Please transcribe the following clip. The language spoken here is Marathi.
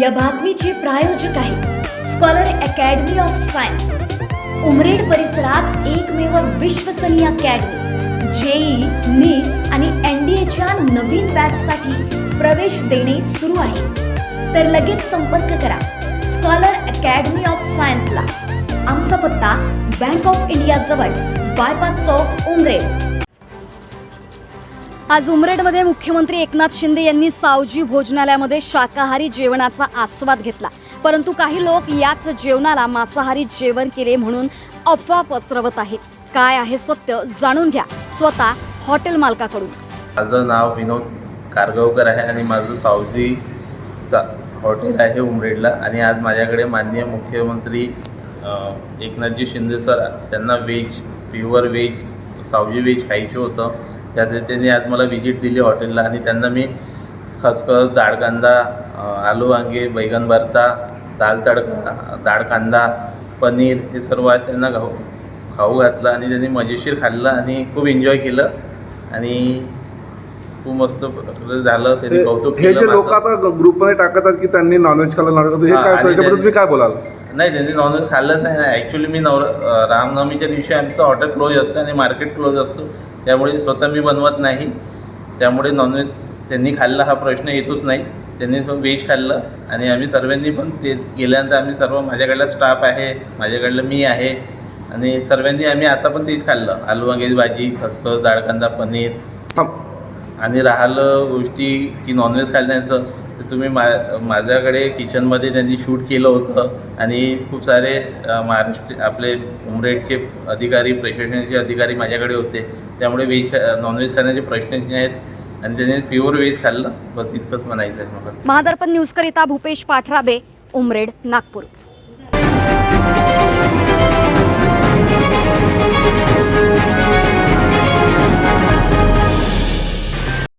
या बातमीचे प्रायोजक आहे scholar academy of science Umred परिसरात एकमेव विश्वसनीय अकॅडमी जेई नीट आणि एनडीएच्या नवीन बॅचसाठी प्रवेश देणे सुरू आहे. तर लगेच संपर्क करा स्कॉलर अकॅडमी ऑफ सायन्सला. आमचा पत्ता बँक ऑफ इंडिया जवळ बायपास चौक उमरेड. आज उमरेडमध्ये मुख्यमंत्री एकनाथ शिंदे यांनी सावजी भोजनालयामध्ये शाकाहारी जेवणाचा आस्वाद घेतला. परंतु काही लोक याच जेवणाला मांसाहारी जेवण केले म्हणून अफवा पसरवत आहेत. काय आहे सत्य जाणून घ्या स्वतः हॉटेल मालकाकडून. माझं नाव विनोद कारगावकर आहे आणि माझं सावजीचा हॉटेल आहे उमरेडला. आणि आज माझ्याकडे माननीय मुख्यमंत्री एकनाथजी शिंदे सर त्यांना veg pure veg Saoji veg खायचं होतं. त्यासाठी त्यांनी आज मला व्हिजिट दिली हॉटेलला आणि त्यांना मी खसखस डाळ कांदा आलू वांगे बैगन भरता दाल तडका डाळ कांदा पनीर हे सर्व आज त्यांना खाऊ खाऊ घातलं आणि त्यांनी मजेशीर खाल्लं आणि खूप एन्जॉय केलं आणि खूप मस्त झालं त्यांनी कौतुक हे जे केलं लोक. आता ग्रुपमध्ये टाकतात की त्यांनी नॉनव्हेज खाल्लं नॉनव्हेज हे काय तुम्ही काय बोलाल नाही त्यांनी नॉनव्हेज खाल्लंच नाही. ना ॲक्च्युली मी नवर रामनवमीच्या दिवशी आमचं हॉटेल क्लोज असतं आणि मार्केट क्लोज असतो. त्यामुळे स्वतः मी बनवत नाही. त्यामुळे नॉनव्हेज त्यांनी खाल्ला हा प्रश्न येतोच नाही. त्यांनी व्हेज खाल्लं आणि आम्ही सर्वांनी पण ते गेल्यानंतर आम्ही सर्व माझ्याकडला स्टाफ आहे माझ्याकडलं मी आहे आणि सर्वांनी आम्ही आता पण तेच खाल्लं. आलू वांग्याची भाजी खसखस डाळ कांदा पनीर. आणि राहिलं गोष्टी की नॉनव्हेज खाण्याचं तर तुम्ही मा माझ्याकडे किचनमध्ये त्यांनी शूट केलं होतं आणि खूप सारे महाराष्ट्र आपले उमरेडचे अधिकारी प्रशासनाचे अधिकारी माझ्याकडे होते. त्यामुळे व्हेज खा नॉनव्हेज खाण्याचे प्रश्नच आहेत आणि त्यांनी प्युअर व्हेज खाल्लं. बस इतकंच म्हणायचं आहे मला. महादर्पण न्यूजकरिता भूपेश पाठराबे उमरेड नागपूर.